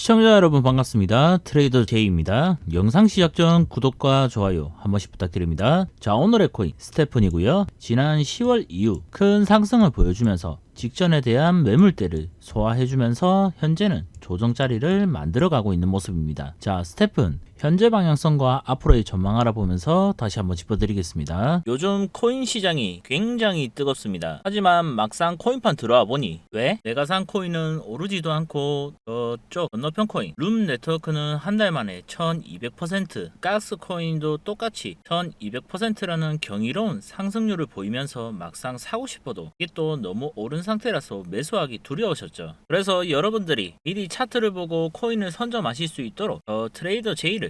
시청자 여러분 반갑습니다. 트레이더 제이입니다. 영상 시작 전 구독과 좋아요 한 번씩 부탁드립니다. 자 오늘의 코인 스테픈이고요. 지난 10월 이후 큰 상승을 보여주면서 직전에 대한 매물대를 소화해주면서 현재는 조정 자리를 만들어가고 있는 모습입니다. 자 스테픈 현재 방향성과 앞으로의 전망 알아보면서 다시 한번 짚어드리겠습니다. 요즘 코인 시장이 굉장히 뜨겁습니다. 하지만 막상 코인판 들어와 보니 왜? 내가 산 코인은 오르지도 않고 저쪽 건너편 코인 룸 네트워크는 한 달 만에 1200% 가스 코인도 똑같이 1200%라는 경이로운 상승률을 보이면서 막상 사고 싶어도 이게 또 너무 오른 상태라서 매수하기 두려우셨죠. 그래서 여러분들이 미리 차트를 보고 코인을 선점하실 수 있도록 저 트레이더 제이를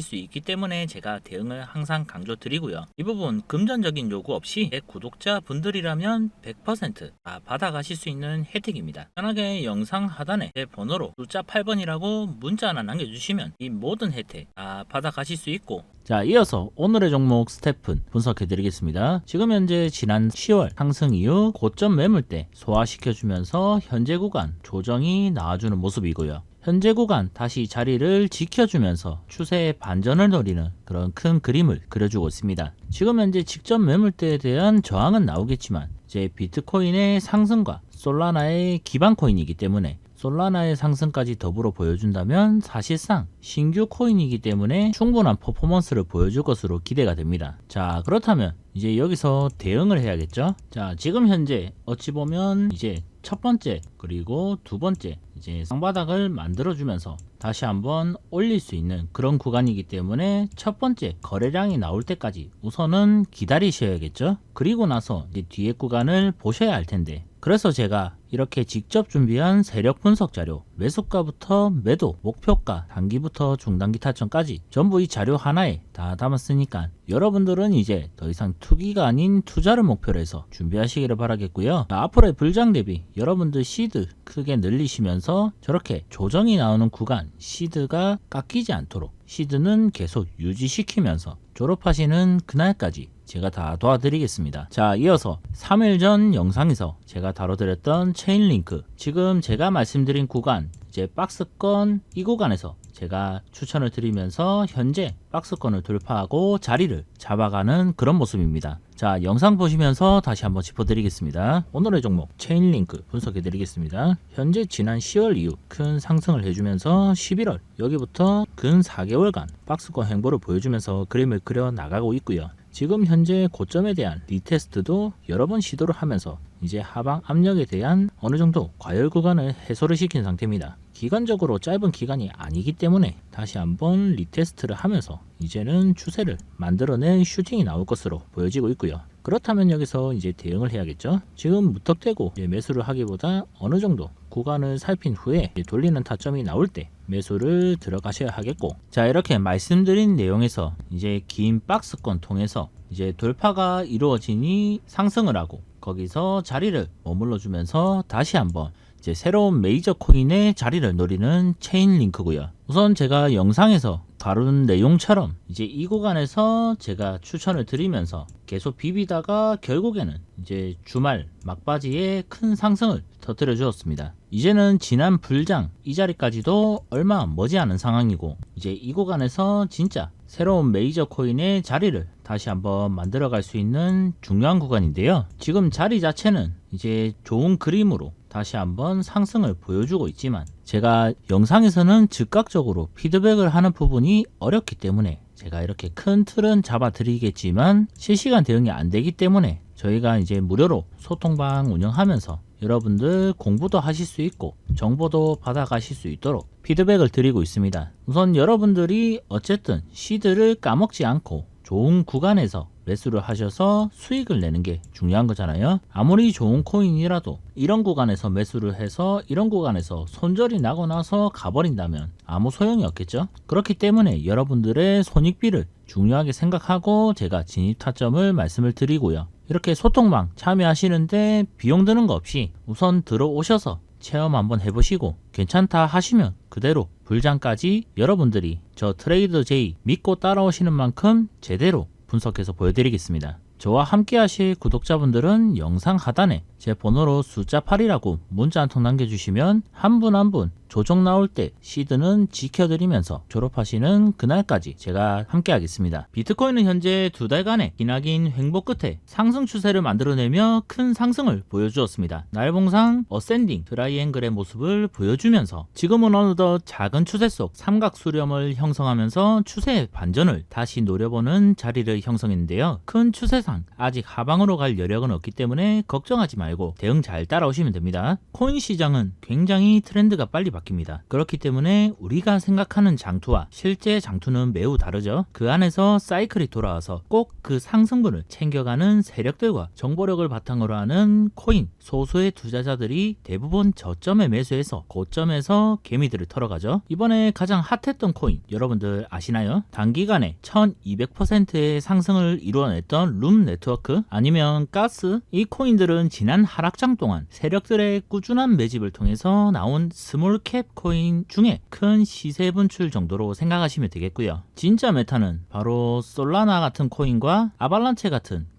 실수 있기 때문에 제가 대응을 항상 강조드리고요. 이 부분 금전적인 요구 없이 제 구독자 분들이라면 100%다 받아가실 수 있는 혜택입니다. 편하게 영상 하단에 제 번호로 숫자 8번이라고 문자 하나 남겨주시면 이 모든 혜택 다 받아가실 수 있고 자, 이어서 오늘의 종목 스태픈 분석해 드리겠습니다. 지금 현재 지난 10월 상승 이후 고점 매물대 소화시켜주면서 현재 구간 조정이 나와주는 모습이고요. 현재 구간 다시 자리를 지켜주면서 추세의 반전을 노리는 그런 큰 그림을 그려주고 있습니다. 지금 현재 직전 매물대에 대한 저항은 나오겠지만 이제 비트코인의 상승과 솔라나의 기반 코인이기 때문에 솔라나의 상승까지 더불어 보여준다면 사실상 신규 코인이기 때문에 충분한 퍼포먼스를 보여줄 것으로 기대가 됩니다. 자, 그렇다면 이제 여기서 대응을 해야겠죠? 자, 지금 현재 어찌 보면 이제 첫 번째 그리고 두 번째 이제 상바닥을 만들어주면서 다시 한번 올릴 수 있는 그런 구간이기 때문에 첫 번째 거래량이 나올 때까지 우선은 기다리셔야겠죠. 그리고 나서 이제 뒤에 구간을 보셔야 할 텐데 그래서 제가 이렇게 직접 준비한 세력 분석 자료, 매수가부터 매도, 목표가, 단기부터 중단기 타점까지 전부 이 자료 하나에 다 담았으니까 여러분들은 이제 더 이상 투기가 아닌 투자를 목표로 해서 준비하시기를 바라겠고요. 자, 앞으로의 불장 대비 여러분들 시드 크게 늘리시면서 저렇게 조정이 나오는 구간 시드가 깎이지 않도록 시드는 계속 유지시키면서 졸업하시는 그날까지 제가 다 도와드리겠습니다. 자, 이어서 3일 전 영상에서 제가 다뤄드렸던 체인링크. 지금 제가 말씀드린 구간, 이제 박스권 이 구간에서 제가 추천을 드리면서 현재 박스권을 돌파하고 자리를 잡아가는 그런 모습입니다. 자, 영상 보시면서 다시 한번 짚어드리겠습니다. 오늘의 종목 체인링크 분석해드리겠습니다. 현재 지난 10월 이후 큰 상승을 해주면서 11월 여기부터 근 4개월간 박스권 행보를 보여주면서 그림을 그려 나가고 있고요. 지금 현재 고점에 대한 리테스트도 여러 번 시도를 하면서 이제 하방 압력에 대한 어느 정도 과열 구간을 해소를 시킨 상태입니다. 기간적으로 짧은 기간이 아니기 때문에 다시 한번 리테스트를 하면서 이제는 추세를 만들어낸 슈팅이 나올 것으로 보여지고 있고요. 그렇다면 여기서 이제 대응을 해야겠죠. 지금 무턱대고 매수를 하기보다 어느 정도 구간을 살핀 후에 돌리는 타점이 나올 때 매수를 들어가셔야 하겠고 자 이렇게 말씀드린 내용에서 이제 긴 박스권 통해서 이제 돌파가 이루어지니 상승을 하고 거기서 자리를 머물러 주면서 다시 한번 이제 새로운 메이저 코인의 자리를 노리는 체인 링크고요. 우선 제가 영상에서 다룬 내용처럼 이제 이 구간에서 제가 추천을 드리면서 계속 비비다가 결국에는 이제 주말 막바지에 큰 상승을 터뜨려 주었습니다. 이제는 지난 불장 이 자리까지도 얼마 머지않은 상황이고 이제 이 구간에서 진짜 새로운 메이저 코인의 자리를 다시 한번 만들어 갈 수 있는 중요한 구간인데요. 지금 자리 자체는 이제 좋은 그림으로 다시 한번 상승을 보여주고 있지만 제가 영상에서는 즉각적으로 피드백을 하는 부분이 어렵기 때문에 제가 이렇게 큰 틀은 잡아 드리겠지만 실시간 대응이 안 되기 때문에 저희가 이제 무료로 소통방 운영하면서 여러분들 공부도 하실 수 있고 정보도 받아가실 수 있도록 피드백을 드리고 있습니다. 우선 여러분들이 어쨌든 시드를 까먹지 않고 좋은 구간에서 매수를 하셔서 수익을 내는 게 중요한 거잖아요. 아무리 좋은 코인이라도 이런 구간에서 매수를 해서 이런 구간에서 손절이 나고 나서 가버린다면 아무 소용이 없겠죠. 그렇기 때문에 여러분들의 손익비를 중요하게 생각하고 제가 진입 타점을 말씀을 드리고요. 이렇게 소통방 참여하시는데 비용 드는 거 없이 우선 들어오셔서 체험 한번 해보시고 괜찮다 하시면 그대로 불장까지 여러분들이 저 트레이더 제이 믿고 따라오시는 만큼 제대로 분석해서 보여드리겠습니다. 저와 함께 하실 구독자분들은 영상 하단에 제 번호로 숫자 8이라고 문자 한 통 남겨주시면 한 분 한 분 조정 나올 때 시드는 지켜드리면서 졸업하시는 그날까지 제가 함께 하겠습니다. 비트코인은 현재 두 달간의 기나긴 횡보 끝에 상승 추세를 만들어내며 큰 상승을 보여주었습니다. 날봉상 어센딩 트라이앵글의 모습을 보여주면서 지금은 어느덧 작은 추세 속 삼각 수렴을 형성하면서 추세의 반전을 다시 노려보는 자리를 형성했는데요. 큰 추세 상 아직 하방으로 갈 여력은 없기 때문에 걱정하지 말고 대응 잘 따라오시면 됩니다. 코인 시장은 굉장히 트렌드가 빨리 바뀝니다. 그렇기 때문에 우리가 생각하는 장투와 실제 장투는 매우 다르죠. 그 안에서 사이클이 돌아와서 꼭 그 상승분을 챙겨가는 세력들과 정보력을 바탕으로 하는 코인 소수의 투자자들이 대부분 저점에 매수해서 고점에서 개미들을 털어가죠. 이번에 가장 핫했던 코인 여러분들 아시나요? 단기간에 1200%의 상승을 이루어냈던 룸 네트워크 아니면 가스 이 코인들은 지난 하락장 동안 세력들의 꾸준한 매집을 통해서 나온 스몰캡 코인 중에 큰 시세 분출 정도로 생각하시면 되겠고요. 진짜 메타는 바로 솔라나 같은 코인과 아발란체 같은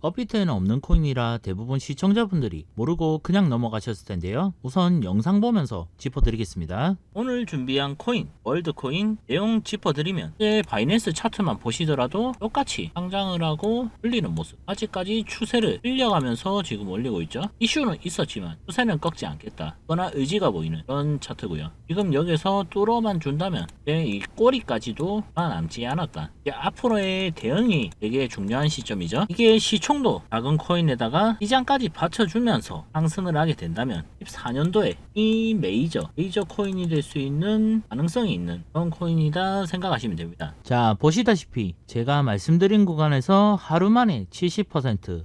업비트에는 없는 코인이라 대부분 시청자분들이 모르고 그냥 넘어가셨을 텐데요. 우선 영상 보면서 짚어드리겠습니다. 오늘 준비한 코인, 월드코인 내용 짚어드리면 이제 바이낸스 차트만 보시더라도 똑같이 상장을 하고 흘리는 모습 아직까지 추세를 흘려가면서 지금 올리고 있죠. 이슈는 있었지만 추세는 꺾지 않겠다. 그러나 의지가 보이는 그런 차트고요. 지금 여기서 뚫어만 준다면 이 꼬리까지도 남지 않았다. 앞으로의 대응이 되게 중요한 시점이죠. 이게 시 총도 작은 코인에다가 시장까지 받쳐주면서 상승을 하게 된다면 14년도에 이 메이저 메이저 코인이 될 수 있는 가능성이 있는 그런 코인이다 생각하시면 됩니다. 자 보시다시피 제가 말씀드린 구간에서 하루 만에 70%